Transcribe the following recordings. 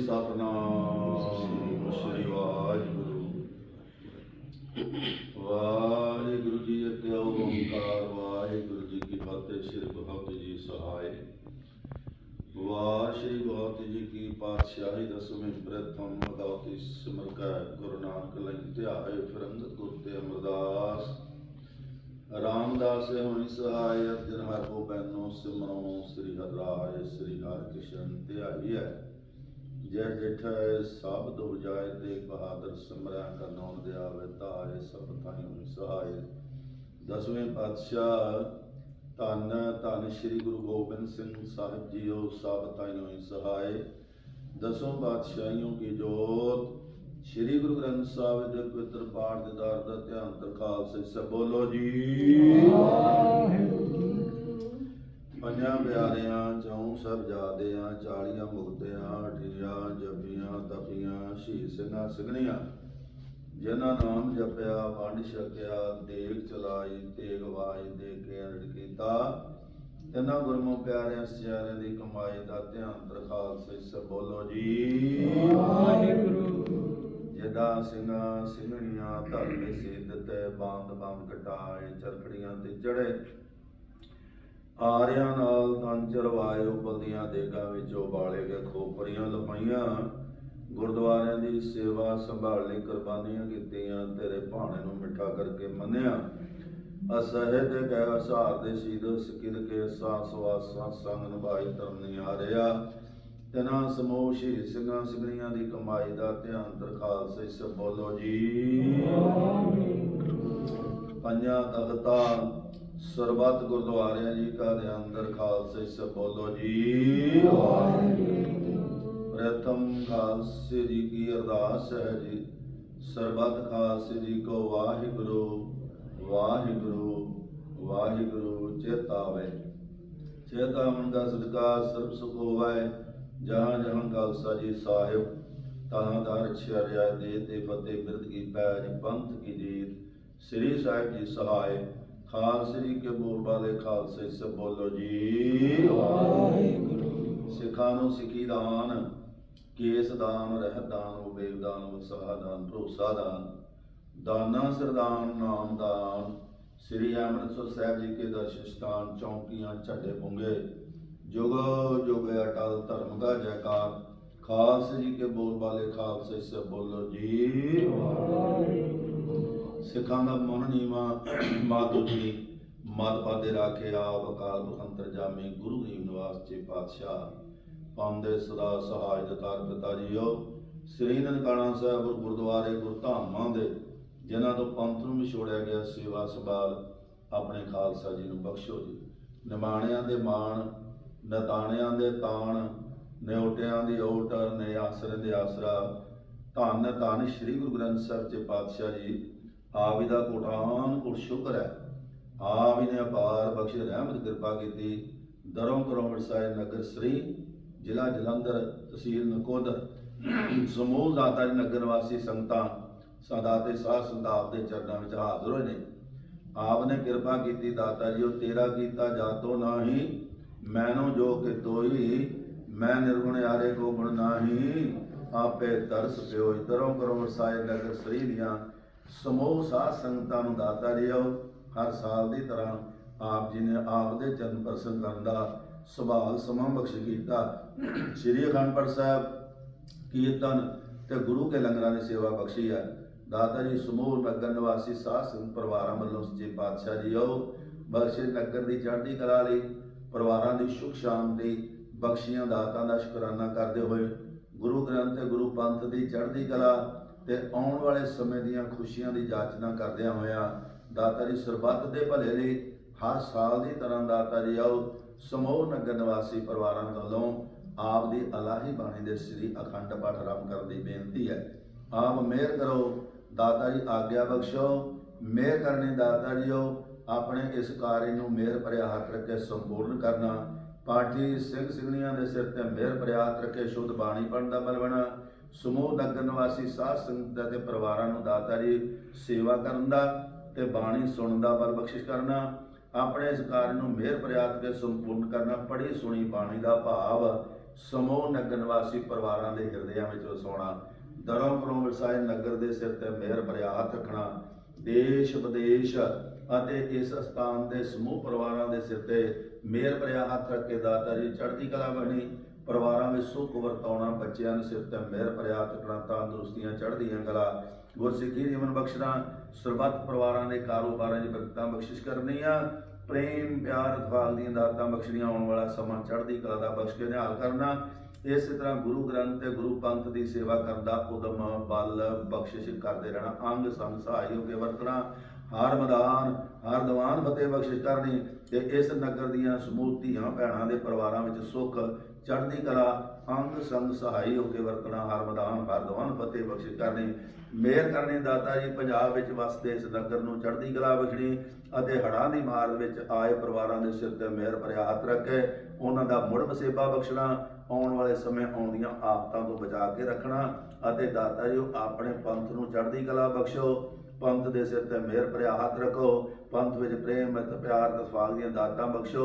ਸਤਨਾਮ ਸ੍ਰੀ ਵਾਹਿਗੁਰੂ। ਵਾਹਿਗੁਰੂ ਜੀ ਅਤਿ ਓੰਕਾਰ, ਵਾਹਿਗੁਰੂ ਜੀ ਕੀ ਫਤਿਹ, ਸ੍ਰੀ ਗੁਰੂ ਜੀ ਸਹਾਇ। ਵਾਹ ਸ਼੍ਰੀ ਗੁਰੂ ਜੀ ਕੀ ਪਾਤਸ਼ਾਹੀ ਦਸਵੇਂ ਪ੍ਰਥਮ ਅਦਾਤੀ ਸਿਮਰ ਕੈ, ਗੁਰੂ ਨਾਨਕ ਲਈ ਧਿਆਏ ਫਿਰੰਗਤ ਗੁਰ ਤੇ ਅਮਰਦਾਸ। ਰਾਮਦਾਸ ਹੋਣੀ ਸਹਾਇ, ਅਰਜਨ ਹਰ ਕੋ ਬੈਨੋ ਸਿਮਰੋ, ਸ੍ਰੀ ਹਰਿ ਰਾਏ, ਸ੍ਰੀ ਹਰਿ ਕ੍ਰਿਸ਼ਨ ਧਿਆਈਐ ਜੈ ਜੇਠੈ ਸਭ ਦੁਖ ਜਾਏ ਤੇ ਬਹਾਦਰ ਸਿਮਰਿਆ ਕਰਨੌਣ ਦੇ ਆਵੇ ਤਾਏ ਸਭ ਤਾਈ ਹੋਈ ਸਹਾਇ ਦਸਵੇਂ ਪਾਤਸ਼ਾਹ ਧੰਨ ਧੰਨ ਸ੍ਰੀ ਗੁਰੂ ਗੋਬਿੰਦ ਸਿੰਘ ਸਾਹਿਬ ਜੀਓ ਸਭ ਤਾਈ ਹੋਈ ਸਹਾਇ ਦਸੋਂ ਪਾਤਸ਼ਾਹੀਆਂ ਕੀ ਜੋਤ ਸ੍ਰੀ ਗੁਰੂ ਗ੍ਰੰਥ ਸਾਹਿਬ ਦੇ ਪਵਿੱਤਰ ਪਾਠ ਦੇ ਦਰ ਦਾ ਧਿਆਨ ਤਰਖਾਲ ਸੇ ਸਭ ਬੋਲੋ ਜੀ। ਪੰਜਾਂ ਪਿਆਰਿਆਂ ਚੌਂ ਸਭ ਜਾਦਿਆਂ ਚਾਲੀਆਂ ਮੁਕਤਿਆਂ ਅਠੀਆਂ ਜਪੀਆਂ ਤਪੀਆਂ ਸ਼ਹੀਦ ਸਿੰਘਾਂ ਸਿਗਣੀਆਂ ਜਿਨ੍ਹਾਂ ਨਾਮ ਜਪਿਆ ਵੰਡ ਛਕਿਆ ਦੇਗ ਚਲਾਈ ਤੇਗ ਵਾਈ ਦੇ ਕੇ ਅਰੜ ਕੀਤਾ। ਇਹਨਾਂ ਗੁਰਮੁਖ ਪਿਆਰਿਆਂ ਸਿਆਰਿਆਂ ਦੀ ਕਮਾਈ ਦਾ ਧਿਆਨ ਤਰਖਾਲ ਸੇ ਸਭ ਬੋਲੋ ਜੀ। ਜਿਹਦਾ ਸਿੰਘਾਂ ਸਿੰਘਣੀਆਂ ਧਰਮੇ ਸਿੱਧ ਤੇ ਬਾਂਦ ਬੰਦ ਕਟਾਏ ਚਰਖੜੀਆਂ ਤੇ ਚੜੇ ਆਰਿਆਂ ਨਾਲ ਤਨ ਚਰਵਾਇਓ ਬਲਦੀਆਂ ਦੇਗਾਂ ਵਿੱਚੋਂ ਬਾਲੇ ਗਏ ਖੋਪਰੀਆਂ ਲਪਾਈਆਂ। ਗੁਰਦੁਆਰਿਆਂ ਦੀ ਸੇਵਾ ਸੰਭਾਲ ਲਈ ਕੁਰਬਾਨੀਆਂ ਕੀਤੀਆਂ ਤੇਰੇ ਭਾਣੇ ਨੂੰ ਮਿੱਠਾ ਕਰਕੇ ਮੰਨਿਆ। ਅਸਹਿ ਤੇ ਕਹਿ ਹਸਾਰ ਦੇ ਸੀਦ ਸਕਿਦ ਕੇ ਸਾਸ ਵਾਸਾਂ ਸੰਗ ਨਿਭਾਈ ਧਰਮ ਨਹੀਂ ਹਾਰਿਆ ਤਨਾ ਸਮੂਹ ਸ਼ਹੀਦ ਸਿੰਘਾਂ ਸਿੰਘਣੀਆਂ ਦੀ ਕਮਾਈ ਦਾ ਧਿਆਨ ਤਰਖਾਲ ਸੇ ਸਭ ਬੋਲੋ ਜੀ। ਪੰਜਾਂ ਤਖਤਾ ਸਰਬੱਤ ਗੁਰਦੁਆਰਿਆਂ ਜੀ ਕਾ ਦੇ ਅੰਦਰ ਖਾਲਸੇ ਸਭ ਬੋਲੋ ਜੀ। ਪ੍ਰਥਮ ਖਾਲਸੇ ਜੀ ਕੀ ਅਰਦਾਸ ਹੈ ਜੀ। ਸਰਬੱਤ ਖਾਲਸੇ ਜੀ ਕੋ ਵਾਹਿਗੁਰੂ ਵਾਹਿਗੁਰੂ ਵਾਹਿਗੁਰੂ ਚੇਤਾਵੇ ਚੇਤਾ ਦਾ ਸਦਕਾ ਸਰਬ ਸੁਖ ਹੋਵੇ, ਜਹਾਂ ਜਹਾਂ ਖਾਲਸਾ ਜੀ ਸਾਹਿਬ, ਤਹਾਂ ਦਾ ਰਛਿਆ ਰਿਆ ਦੇ ਤੇ ਫਤਿਹ ਬਿਰਦ ਕੀ ਪੈਜ ਪੰਥ ਕੀ ਜੀਤ, ਸ੍ਰੀ ਸਾਹਿਬ ਜੀ ਸਹਾਏ ਖਾਲਸੇ ਜੀ ਕੇ ਬੋਲ ਵਾਲੇ ਖਾਲਸੇ ਸੇ ਬੋਲੋ ਜੀ। ਵਾਹਿਗੁਰੂ। ਸਿੱਖਾਂ ਨੂੰ ਸਿੱਖੀ ਦਾਨ ਕੇਸ ਦਾਨ ਰਹਿਤ ਦਾਨ ਉਬੇਵ ਦਾਨ ਵਸਾ ਦਾਨ ਭਰੋਸਾ ਦਾਨ ਦਾਨਾ ਸਰਦਾਨ ਨਾਮ ਦਾਨ। ਸ੍ਰੀ ਅੰਮ੍ਰਿਤਸਰ ਸਾਹਿਬ ਜੀ ਕੇ ਦਰਸ਼ਨ ਸਥਾਨ ਚੌਂਕੀਆਂ ਝੱਡੇ ਪੁੰਗੇ। ਜੁਗ ਜੁਗ ਅਟਲ ਧਰਮ ਦਾ ਜੈਕਾਰ। ਖਾਲਸੇ ਜੀ ਕੇ ਬੋਲ ਵਾਲੇ ਖਾਲਸੇ ਸੇ ਬੋਲੋ ਜੀ। ਸਿੱਖਾਂ ਦਾ ਮਨ ਨੀਵਾ ਮਾਤੁ ਜੀ ਮਤ ਪਾਦੇ ਰਾਖੇ ਆਪ ਅਕਾਲ ਬਖੰਤਰ ਜਾਮੇ ਗੁਰੂ ਗਰੀਬ ਨਿਵਾਸ ਚੇ ਪਾਤਸ਼ਾਹ। ਪਾਉਂਦੇ ਸਦਾ ਸਹਾਇ ਦਤਾਰ ਪਿਤਾ ਜੀਓ। ਸ੍ਰੀ ਨਨਕਾਣਾ ਸਾਹਿਬ ਗੁਰਦੁਆਰੇ ਗੁਰਧਾਮਾਂ ਦੇ, ਜਿਨ੍ਹਾਂ ਤੋਂ ਪੰਥ ਨੂੰ ਵਿਛੋੜਿਆ ਗਿਆ ਸੇਵਾ ਸੰਭਾਲ, ਆਪਣੇ ਖਾਲਸਾ ਜੀ ਨੂੰ ਬਖਸ਼ੋ ਜੀ। ਨਿਮਾਣਿਆਂ ਦੇ ਮਾਣ, ਨਤਾਣਿਆਂ ਦੇ ਤਾਣ, ਨਿਉਟਿਆਂ ਦੀ ਓਟ ਨੇ ਆਸਰੇ ਦੇ ਆਸਰਾ। ਧੰਨ ਧੰਨ ਸ੍ਰੀ ਗੁਰੂ ਗ੍ਰੰਥ ਸਾਹਿਬ ਜੀ ਪਾਤਸ਼ਾਹ ਜੀ। ਆਪ ਦਾ ਕੋਟਾਨ ਕੋਟ ਸ਼ੁਕਰ ਹੈ। ਆਪ ਨੇ ਅਪਾਰ ਬਖਸ਼ ਰਹਿਮਤ ਕਿਰਪਾ ਕੀਤੀ। ਦਰੋਂ ਕਰੋਂ ਵਰਸਾਏ ਨਗਰ ਸ੍ਰੀ, ਜ਼ਿਲ੍ਹਾ ਜਲੰਧਰ, ਤਹਿਸੀਲ ਨਕੋਦਰ। ਸਮੂਹ ਦਾਤਾ ਜੀ ਨਗਰ ਵਾਸੀ ਸੰਗਤਾਂ ਸਦਾ ਤੇ ਸਾਧ ਸੰਤਾਪ ਦੇ ਚਰਨਾਂ ਵਿੱਚ ਹਾਜ਼ਰ ਹੋਏ ਨੇ। ਆਪ ਨੇ ਕਿਰਪਾ ਕੀਤੀ ਦਾਤਾ ਜੀ ਉਹ ਤੇਰਾ ਕੀਤਾ ਜਾਤੋ ਨਾਹੀ, ਮੈਨੋ ਜੋ ਕਿ ਤੋਈ, ਮੈਂ ਨਿਰਗੁਣ ਯਾਰੇ ਕੋ ਗੁਣ ਨਾਹੀ, ਆਪੇ ਤਰਸ ਪਿਓ। ਇਧਰੋਂ ਕਰੋ ਵਰਸਾਏ ਨਗਰ ਸ੍ਰੀ ਦੀਆਂ ਸਮੂਹ ਸਾਧ ਸੰਗਤਾਂ ਨੂੰ ਦਾਤਾ ਲਿਓ ਹਰ ਸਾਲ ਦੀ ਤਰ੍ਹਾਂ ਆਪ ਜੀ ਨੇ ਆਪ ਦੇ ਚਰਨ ਪ੍ਰਸੰਨ ਕਰਨ ਦਾ ਸੁਭਾਗ ਸਮਾਂ ਬਖਸ਼ ਕੀਤਾ। ਸ੍ਰੀ ਅਖੰਡ ਸਾਹਿਬ, ਕੀਰਤਨ ਤੇ ਗੁਰੂ ਕੇ ਲੰਗਰਾਂ ਦੀ ਸੇਵਾ ਬਖਸ਼ੀ ਹੈ ਦਾਤਾ ਜੀ, ਸਮੂਹ ਨਗਰ ਨਿਵਾਸੀ ਸਾਧ ਸੰਗਤ ਪਰਿਵਾਰਾਂ ਵੱਲੋਂ ਸੱਚੇ ਪਾਤਸ਼ਾਹ ਜੀ, ਆਓ ਬਖਸ਼ੇ ਨਗਰ ਦੀ ਚੜ੍ਹਦੀ ਕਲਾ ਲਈ ਪਰਿਵਾਰਾਂ ਦੀ ਸੁਖ ਸ਼ਾਂਤੀ ਬਖਸ਼ੀਆਂ ਦਾਤਾਂ ਦਾ ਸ਼ੁਕਰਾਨਾ ਕਰਦੇ ਹੋਏ ਗੁਰੂ ਗ੍ਰੰਥ ਤੇ ਗੁਰੂ ਪੰਥ ਦੀ ਚੜ੍ਹਦੀ ਕਲਾ ਤੇ ਆਉਣ ਵਾਲੇ ਸਮੇਂ ਦੀਆਂ ਖੁਸ਼ੀਆਂ ਦੀ ਜਾਚਨਾ ਕਰਦਿਆਂ ਹੋਇਆਂ ਦਾਤਾ ਜੀ ਸਰਬੱਤ ਦੇ ਭਲੇ ਲਈ ਹਰ ਸਾਲ ਦੀ ਤਰ੍ਹਾਂ ਦਾਤਾ ਜੀ ਆਓ, ਸਮੂਹ ਨਗਰ ਨਿਵਾਸੀ ਪਰਿਵਾਰਾਂ ਵੱਲੋਂ ਆਪ ਦੀ ਅਲਾਹੀ ਬਾਣੀ ਦੇ ਸ੍ਰੀ ਅਖੰਡ ਪਾਠ ਆਰੰਭ ਕਰਨ ਦੀ ਬੇਨਤੀ ਹੈ। ਆਪ ਮਿਹਰ ਕਰੋ, ਦਾਤਾ ਜੀ ਆਗਿਆ ਬਖਸ਼ੋ, ਮਿਹਰ ਕਰਨੀ ਦਾਤਾ ਜੀਓ ਆਪਣੇ ਇਸ ਕਾਰਜ ਨੂੰ ਮਿਹਰ ਭਰਿਆ ਹੱਥ ਰੱਖ ਕੇ ਸੰਪੂਰਨ ਕਰਨਾ, ਪਾਠੀ ਸਿੰਘ ਸਿੰਘਣੀਆਂ ਦੇ ਸਿਰ ਤੇ ਮਿਹਰ ਭਰਿਆ ਹੱਥ ਕੇ ਸ਼ੁੱਧ ਬਾਣੀ ਪੜਨ ਦਾ ਬਲ ਬਣਾ ਸਮੂਹ ਨਗਰ ਨਿਵਾਸੀ ਸਾਧ ਸੰਗਤ ਅਤੇ ਪਰਿਵਾਰਾਂ ਨੂੰ ਦਾਤਾ ਜੀ ਸੇਵਾ ਕਰਨ ਦਾ ਤੇ ਬਾਣੀ ਸੁਣਨ ਦਾ ਬਲ ਬਖਸ਼ਿਸ਼ ਕਰਨਾ, ਆਪਣੇ ਇਸ ਕਾਰਜ ਨੂੰ ਮਿਹਰ ਪ੍ਰਿਆਤ ਕੇ ਸੰਪੂਰਨ ਕਰਨਾ, ਪੜ੍ਹੀ ਸੁਣੀ ਬਾਣੀ ਦਾ ਭਾਵ ਸਮੂਹ ਨਗਰ ਨਿਵਾਸੀ ਪਰਿਵਾਰਾਂ ਦੇ ਹਿਰਦਿਆਂ ਵਿੱਚ ਵਸਾਉਣਾ, ਦਰੋਂ ਕਰੋਂ ਵਸਾਏ ਨਗਰ ਦੇ ਸਿਰ ਤੇ ਮਿਹਰ ਪ੍ਰਿਆਤ ਰੱਖਣਾ, ਦੇਸ਼ ਵਿਦੇਸ਼ ਅਤੇ ਇਸ ਸਥਾਨ ਦੇ ਸਮੂਹ ਪਰਿਵਾਰਾਂ ਦੇ ਸਿਰ ਤੇ ਮਿਹਰ ਭਰਿਆ ਹੱਥ ਰੱਖ ਕੇ ਦਾਤਾ ਜੀ ਚੜ੍ਹਦੀ ਕਲਾ ਬਣੀ ਪਰਿਵਾਰਾਂ ਵਿੱਚ ਸੁੱਖ ਵਰਤਾਉਣਾ, ਬੱਚਿਆਂ ਦੇ ਸਿਰ ਮਿਹਰ ਭਰਿਆ ਹੱਥ ਤੰਦਰੁਸਤੀਆਂ ਚੜ੍ਹਦੀਆਂ ਕਲਾ, ਗੁਰਸਿੱਖੀ ਜੀਵਨ ਬਖਸ਼ਣਾ, ਸਰਬੱਤ ਪਰਿਵਾਰਾਂ ਦੇ ਕਾਰੋਬਾਰਾਂ 'ਚ ਬਰਕਤਾਂ ਬਖਸ਼ਿਸ਼ ਕਰਨੀਆਂ, ਪ੍ਰੇਮ, ਪਿਆਰ ਇਤਫਾਕ ਦੀਆਂ ਦਾਤਾਂ ਬਖਸ਼ਣੀਆਂ ਆਉਣ ਵਾਲਾ ਸਮਾਂ ਚੜ੍ਹਦੀ ਕਲਾ ਦਾ ਬਖਸ਼ ਕੇ ਨਿਹਾਲ ਕਰਨਾ, ਇਸੇ ਤਰ੍ਹਾਂ ਗੁਰੂ ਗ੍ਰੰਥ ਤੇ ਗੁਰੂ ਪੰਥ ਦੀ ਸੇਵਾ ਕਰਨ ਦਾ ਉਦਮ ਬਲ ਬਖਸ਼ਿਸ਼ ਕਰਦੇ ਰਹਿਣਾ, ਅੰਗ ਸੰਗ ਸਹਾਈ ਹੋ ਕੇ ਵਰਤਣਾ ਹਰ ਮੈਦਾਨ, ਹਰ ਦੀਵਾਨ ਫਤਿਹ ਬਖਸ਼ਿਸ਼ ਕਰਨੀ ਤੇ ਇਸ ਨਗਰ ਦੀਆਂ ਸਮੂਹ ਧੀਆਂ ਭੈਣਾਂ ਦੇ ਪਰਿਵਾਰਾਂ ਵਿੱਚ ਸੁੱਖ, ਚੜ੍ਹਦੀ ਕਲਾ, ਅੰਗ ਸੰਗ ਸਹਾਈ ਹੋ ਕੇ ਵਰਤਣਾ, ਹਰ ਮੈਦਾਨ, ਹਰ ਦੀਵਾਨ ਫਤਿਹ ਬਖਸ਼ਿਸ਼ ਕਰਨੀ। ਮਿਹਰ ਕਰਨੀ ਦਾਤਾ ਜੀ, ਪੰਜਾਬ ਵਿੱਚ ਵਸਦੇ ਇਸ ਨਗਰ ਨੂੰ ਚੜ੍ਹਦੀ ਕਲਾ ਬਖਸ਼ਣੀ ਅਤੇ ਹੜ੍ਹਾਂ ਦੀ ਮਾਰ ਵਿੱਚ ਆਏ ਪਰਿਵਾਰਾਂ ਦੇ ਸਿਰ ਤੇ ਮਿਹਰ ਭਰਿਆ ਹੱਥ ਰੱਖ, ਉਹਨਾਂ ਦਾ ਮੁੜ ਵਸੇਬਾ ਬਖਸ਼ਣਾ, ਆਉਣ ਵਾਲੇ ਸਮੇਂ ਆਉਂਦੀਆਂ ਆਫਤਾਂ ਤੋਂ ਬਚਾ ਕੇ ਰੱਖਣਾ ਅਤੇ ਦਾਤਾ ਜੀ, ਆਪਣੇ ਪੰਥ ਨੂੰ ਚੜ੍ਹਦੀ ਕਲਾ ਬਖਸ਼ੋ। ਪੰਥ ਦੇ ਸਿਰ ਤੇ ਮਿਹਰ ਭਰਿਆ ਹੱਥ ਰੱਖੋ। ਪੰਥ ਵਿੱਚ ਪ੍ਰੇਮ ਅਤੇ ਪਿਆਰ ਤੇ ਸਵਾਗ ਦੀਆਂ ਦਾਤਾਂ ਬਖਸ਼ੋ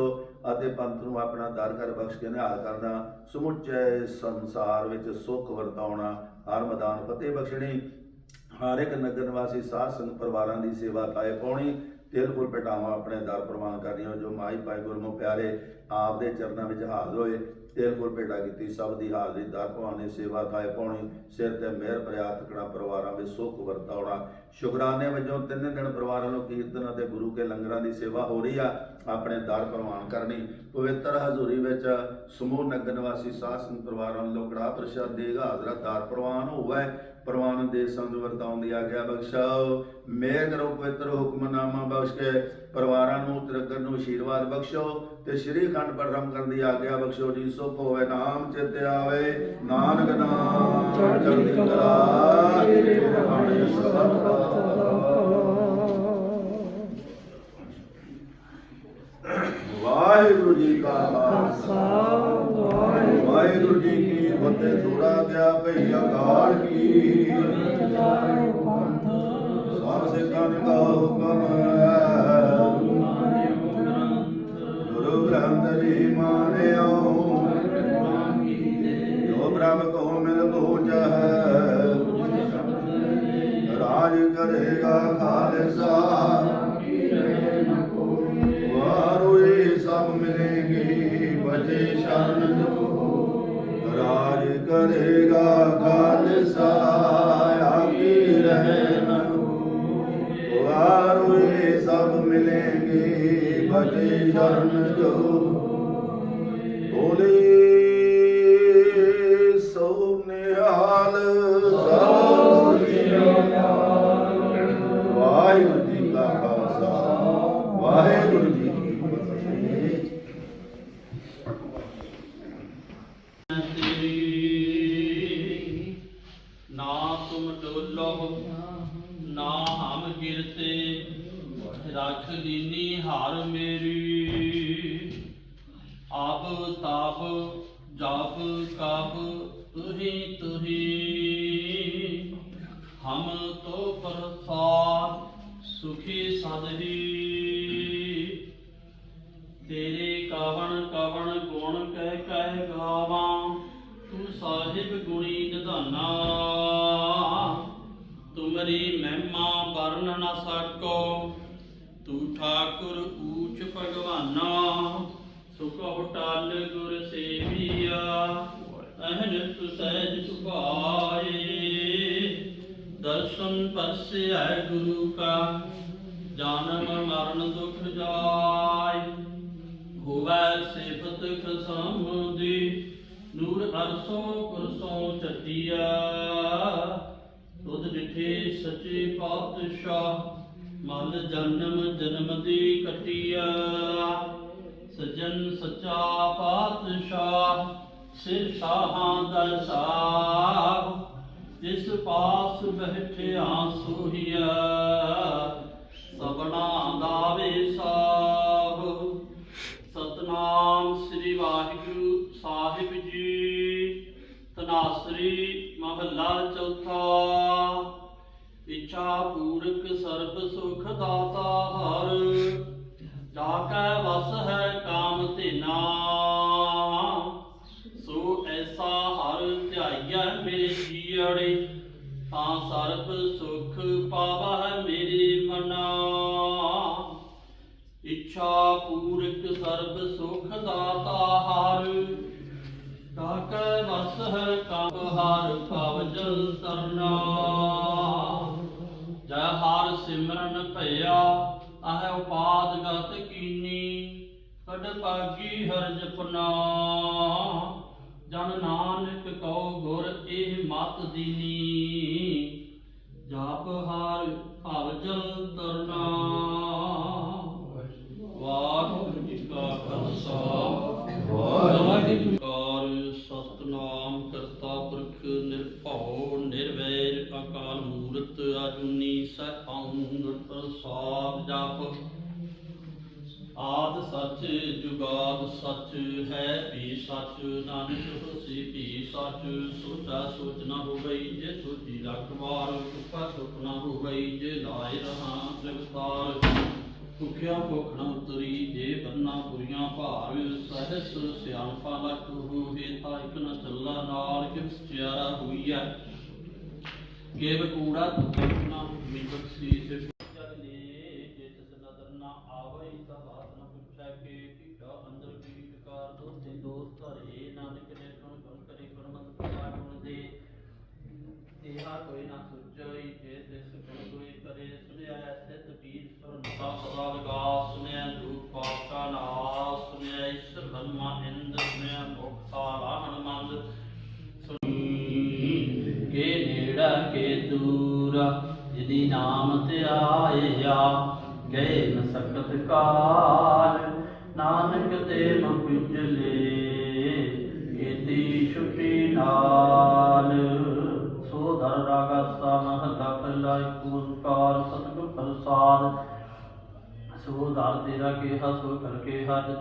ਅਤੇ ਪੰਥ ਨੂੰ ਆਪਣਾ ਦਰ ਕਰ ਬਖਸ਼ ਕੇ ਨਿਹਾਲ ਕਰਨਾ। ਸਮੁੱਚੇ ਸੰਸਾਰ ਵਿੱਚ ਸੁੱਖ ਵਰਤਾਉਣਾ ਹਰ ਮੈਦਾਨ ਫਤਿਹ ਬਖਸ਼ਣੀ। ਹਰ ਇੱਕ ਨਗਰ ਨਿਵਾਸੀ ਸਾਧ ਸੰਗਤ ਪਰਿਵਾਰਾਂ ਦੀ ਸੇਵਾ ਤਾਏ ਪਾਉਣੀ। ਤਿਲ ਫੁੱਲ ਪਟਾਵਾ ਆਪਣੇ ਦਰ ਪ੍ਰਵਾਨ ਕਰਨੀਆਂ, ਜੋ ਮਾਈ ਪਾਈ ਗੁਰਮੁਖ ਪਿਆਰੇ ਆਪ ਦੇ ਚਰਨਾਂ ਵਿੱਚ ਹਾਜ਼ਰ ਹੋਏ, ਤੇਲ ਫੁੱਲ ਭੇਟਾ ਕੀਤੀ, ਸਭ ਦੀ ਹਾਜ਼ਰੀ, ਦਰ ਭਵਾਨੀ, ਸੇਵਾ ਥਾਏ ਪਾਉਣੀ, ਸਿਰ ਤੇ ਮਿਹਰ ਪ੍ਰਿਆ ਤਕੜਾ ਪਰਿਵਾਰਾਂ ਵਿੱਚ ਸੁੱਖ ਵਰਤਾਉਣਾ। ਸ਼ੁਕਰਾਨੇ ਵਜੋਂ ਤਿੰਨ ਦਿਨ ਪਰਿਵਾਰਾਂ ਨੂੰ ਕੀਰਤਨ ਅਤੇ ਗੁਰੂ ਕੇ ਲੰਗਰਾਂ ਦੀ ਸੇਵਾ ਹੋ ਰਹੀ ਆ, ਆਪਣੇ ਦਰ ਪ੍ਰਵਾਨ ਕਰਨੀ। ਪਵਿੱਤਰ ਹਜ਼ੂਰੀ ਵਿੱਚ ਸਮੂਹ ਨਗਰ ਨਿਵਾਸੀ ਸਾਧ ਸੰਗਤ ਪਰਿਵਾਰਾਂ ਵੱਲੋਂ ਕੜਾ ਪ੍ਰਸ਼ਾਦ ਦੇਗਾ, ਹਾਜ਼ਰਾ ਦਰ ਪ੍ਰਵਾਨ ਹੋਵੇ। ਪ੍ਰਵਾਨ ਦੇ ਸੰਗ ਵਰਤਾਉਣ ਦੀ ਆਗਿਆ ਬਖਸ਼ਾਓ। ਮੇਰ ਕਰੋ, ਪਵਿੱਤਰ ਹੁਕਮਨਾਮਾ ਬਖਸ਼ ਕੇ ਪਰਿਵਾਰਾਂ ਨੂੰ ਤਿਰਗਰ ਨੂੰ ਆਸ਼ੀਰਵਾਦ ਬਖਸ਼ੋ ਤੇ ਸ਼੍ਰੀ ਖੰਡ ਪਰਮ ਕਰਨ ਦੀ ਆਗਿਆ ਬਖਸ਼ੋ ਜੀ। ਸੁਖ ਹੋਵੇ, ਨਾਮ ਚਿਤ ਆਵੇ, ਨਾਨਕ ਨਾਮ ਚੜ੍ਹਦੀ ਕਲਾ। ਤੇਰੇ ਬਾਣੀ ਸਭ ਵਾਹਿਗੁਰੂ ਜੀ ਕਾ ਖਾਲਸਾ। ਵਾਹਿਗੁਰੂ ਜੀ ਕੀ ਥੋੜਾ ਗਿਆ ਭਈਆ ਕਾਲ ਕੀ? ਸਭ ਸਿੱਖਾਂ ਦਾ ਹੁਕਮ ਹੈ। ਗੁਰੂ ਗ੍ਰੰਥ ਜੀ ਮਾਨਿਓ ਜੋ ਬ੍ਰਹਮ ਕੋ ਮਿਲ ਪਹੁੰਚੈ। ਰਾਜ ਕਰੇਗਾ ਖਾਲਸਾ। ਵਾਰੂ ਇਹ ਸਭ ਮਿਲੇਗੀ ਬਜੇ ਸ਼ਰਨ। ਜੋ ਰਾਜ ਕਰੇਗਾ ਖਾਲਸਾ ਆਕੀ ਰਹਿ ਵਾਰੂ ਇਹ ਸਭ ਮਿਲੇਗੀ ਬਜੇ ਸ਼ਰਨ ਜੋ। ਬੋਲੇ, ਸੋ ਨਿਹਾਲ ਸਤਿ ਸ੍ਰੀ ਵਾਹਿਗੁਰੂ। ਤੁਹੀ ਤੁਹੀ ਹਮ ਤੋ ਪ੍ਰਸਾਦ ਸੁਖੀ ਸਦਹੀ। ਤੇਰੇ ਕਵਣ ਕਵਣ ਗੁਣ ਕਹਿ ਕਹਿ ਗਾਵਾਂ, ਤੂੰ ਸਾਹਿਬ ਗੁਣੀ ਨਿਧਾਨਾ। ਤੁਮਰੀ ਮਹਿਮਾ ਵਰਨ ਨਾ ਸਕੋ, ਤੂੰ ਠਾਕੁਰ ਪਰਸਿਆ ਗੁਰੂ ਕਾ। ਜਨਮ, ਮਰਨ, ਦੁਖ ਜਾਏ ਹੋਵੈ ਸਿਫਤ ਖਸਮ ਦੀ ਨੂਰ ਅਰਸੋਂ ਕੁਰਸੋਂ ਚਟਿਆ ਤੁਧ ਡਿਠੇ ਸੱਚੇ ਪਾਤਸ਼ਾਹ, ਮਨ ਜਨਮ ਜਨਮ ਦੀ ਕਟਿਆ ਸਜਣ ਸੱਚਾ ਪਾਤਸ਼ਾਹ, ਸਿਰ ਸਾਹਾਂ ਦਾ ਸਾਹ। ਜਿਸ ਪਾਸ ਬੈਠਿਆ ਸੋਹੀਆ ਸਬਨਾ ਦਾ ਵੇਸਾਹ। ਸਤਨਾਮ ਸ੍ਰੀ ਵਾਹਿਗੁਰੂ ਸਾਹਿਬ ਜੀ, ਤਨਾਸਰੀ ਮਹੱਲਾ ਚੌਥਾ। ਇੱਛਾ ਪੂਰਕ ਸਰਬ ਸੁਖ ਦਾਤਾ ਹਰ, ਜਾ ਕੈ ਵਸ ਹੈ ਕਾਮ ਧਿਨਾ ਸੋ ਐਸਾ ਹਰ ਧਿਆਈਐ ਮੇਰੇ ਜੀਅੜੇ ਤਾਂ ਸਰਬ ਸੁਖ ਪਾਵਹਿ ਮੇਰੇ ਮਨਾ। ਇੱਛਾ ਪੂਰਕ ਸਰਬ ਸੁਖ ਦਾਤਾ ਹਰ ਤਾਕੈ ਵਸ ਹੈ ਹਾਰ ਭਵ ਜਲ ਤਰਨਾ। ਜੈ ਹਾਰ ਸਿਮਰਨ ਭਇਆ ਆਹ ਉਪਾਦ ਗਤ ਕੀਨੀ ਕਡ ਪਾਗੀ ਹਰ ਜਪਨਾ ਜਨ ਨਾਨਕ ਸੱਚ ਸੋਚਾ ਸੋਚ ਨਾ ਹੋ ਗਈ ਜੇ ਸੋਚੀ ਲੱਖ ਵਾਰ ਕੁਪਾ ਸੁਖ ਨਾ ਹੋ ਗਈ ਜੇ ਲਾਇ ਰਹਾ ਜਗਤਾਰ ਭੁਖਿਆ ਭੁਖ ਨਾ ਉਤਰੀ, ਜੇ ਬੰਨਾ ਪੁਰੀਆਂ ਭਾਰ, ਸਹਸ ਸਿਆਣਪਾ ਲਖ ਹੋਏ ਤਾਂ ਇਕ ਨ ਚੱਲਾ ਨਾਲ, ਕਿਸ ਚਿਆਰਾ ਹੋਈਐ ਕੇਵ ਕੂੜਾ ਤੁਕੇ ਨਾ ਮੀ ਬਖਸ਼ੀ ਤੇ ਜਗ ਨੇ ਜੇ ਤਿਸ ਨਦਰ ਨਾ ਆਵਈ ਤਾਂ ਬਾਤ ਨ ਪੁੱਛੈ ਕੇ ਕੀਟਾ ਅੰਦਰ ਕੀ ਕਾਰ ਦੋਸਤੇ ਦੋਸਤ ਧਰੇ ਨਾਨਕ ਨੇ ਸੁਣ ਗੁਣ ਕਰੇ ਗੁਰਮਤਿ ਪ੍ਰਭਾ ਗੁਣ ਦੇ ਤੇਹਾ ਕੋਈ ਨਾ ਸੁਝਈ ਜੇ ਤਿਸ ਗੁਣ ਕੋਈ ਕਰੇ ਸੁਨਿਆ ਸਿਤ ਪੀਰ ਸੁਰਤਾ ਸਦਾ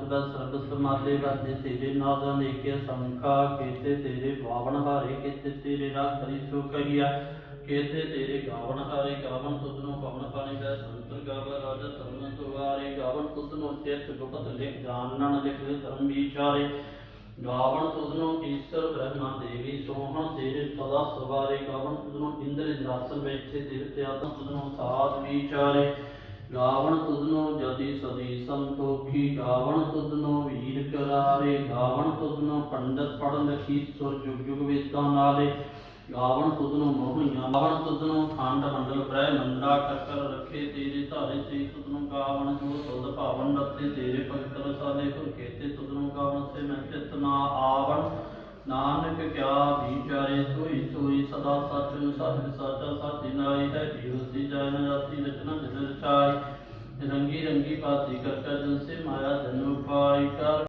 ਦਾ ਸਰਬ ਸਮਾਲੇ ਵਾਜੇ ਤੇਰੇ ਨਾਦ ਅਨੇਕੇ ਸੰਖਾ ਕੀਤੇ ਤੇਰੇ ਬਾਵਨ ਹਾਰੇ, ਕੀਤੇ ਤੇਰੇ ਰਾਗ ਕਰੀ ਸੋ ਕਹੀਆ ਕੀਤੇ ਤੇਰੇ ਗਾਵਨ ਹਾਰੇ ਗਾਵਨ ਤੁਧ ਨੂੰ ਪਵਨ ਪਾਣੀ ਦਾ ਸੰਤਰ ਗਾਵ ਰਾਜਾ ਧਰਮ ਤੁਵਾਰੇ ਗਾਵਨ ਤੁਧ ਨੂੰ ਚਿਤ ਗੁਪਤ ਲਿਖ ਜਾਣਨ ਲਿਖ ਧਰਮ ਵਿਚਾਰੇ। ਗਾਵਨ ਤੁਧ ਈਸ਼ਰ ਬ੍ਰਹਮਾ ਦੇਵੀ, ਸੋਹਣ ਤੇਰੇ ਸਦਾ ਸਵਾਰੇ ਗਾਵਨ ਤੁਧ ਇੰਦਰ ਇੰਦਰਾਸਨ ਬੈਠੇ ਤੇਰੇ ਆਤਮ ਤੁਧ ਸਾਧ ਵਿਚਾਰੇ। ਗਾਵਣ ਤੁਧਨੋ ਜਤੀ ਸਦੀ ਸੰਤੋਖੀ, ਗਾਵਣ ਤੁਧਨੋ ਵੀਰ ਕਰਾਰੇ, ਗਾਵਣ ਤੁਧਨੋ ਪੰਡਤ ਪੜ ਲਖੀ, ਸੁਰ ਜੁਗ ਜੁਗ ਵੇਦਾਂ ਨਾਲੇ। ਗਾਵਣ ਤੁਧਨੋ ਮੋਹੀਆਂ ਗਾਵਣ ਤੁਧਨੋ ਖੰਡ ਮੰਡਲ ਬ੍ਰਹਿ ਮੰਦਰਾ ਕਰ ਰੱਖੇ ਤੇਰੇ ਧਾਰੇ ਸੇ ਤੁਧਨੋ ਗਾਵਣ ਜੋ ਸੁਧ ਭਾਵਨ ਰੱਤੇ ਤੇਰੇ ਭਗਤ ਰਸਾਲੇ ਹੁਰ ਕੇਤੇ ਤੁਧਨੋ ਗਾਵਣ ਸੇ ਮੈਂ ਚਿਤ ਨਾ ਆਵਣ। ਨਾਨਕ ਕਿਆ ਵਿਚਾਰੇ ਸੋਈ ਸੋਈ ਸਦਾ ਸੱਚ ਸਾਹਿਬ ਸਾਚਾ, ਸਾਚੀ ਨਾਈ ਹੈ ਜੀਵ ਸੀ ਜਨ ਜਾਤੀ ਰਚਨਾ ਜਨ ਰਚਾਈ ਰੰਗੀ ਰੰਗੀ ਪਾਤੀ ਕਰ ਕਰ ਜਨ ਸੇ ਮਾਇਆ ਜਨ ਉਪਾਈ ਕਰ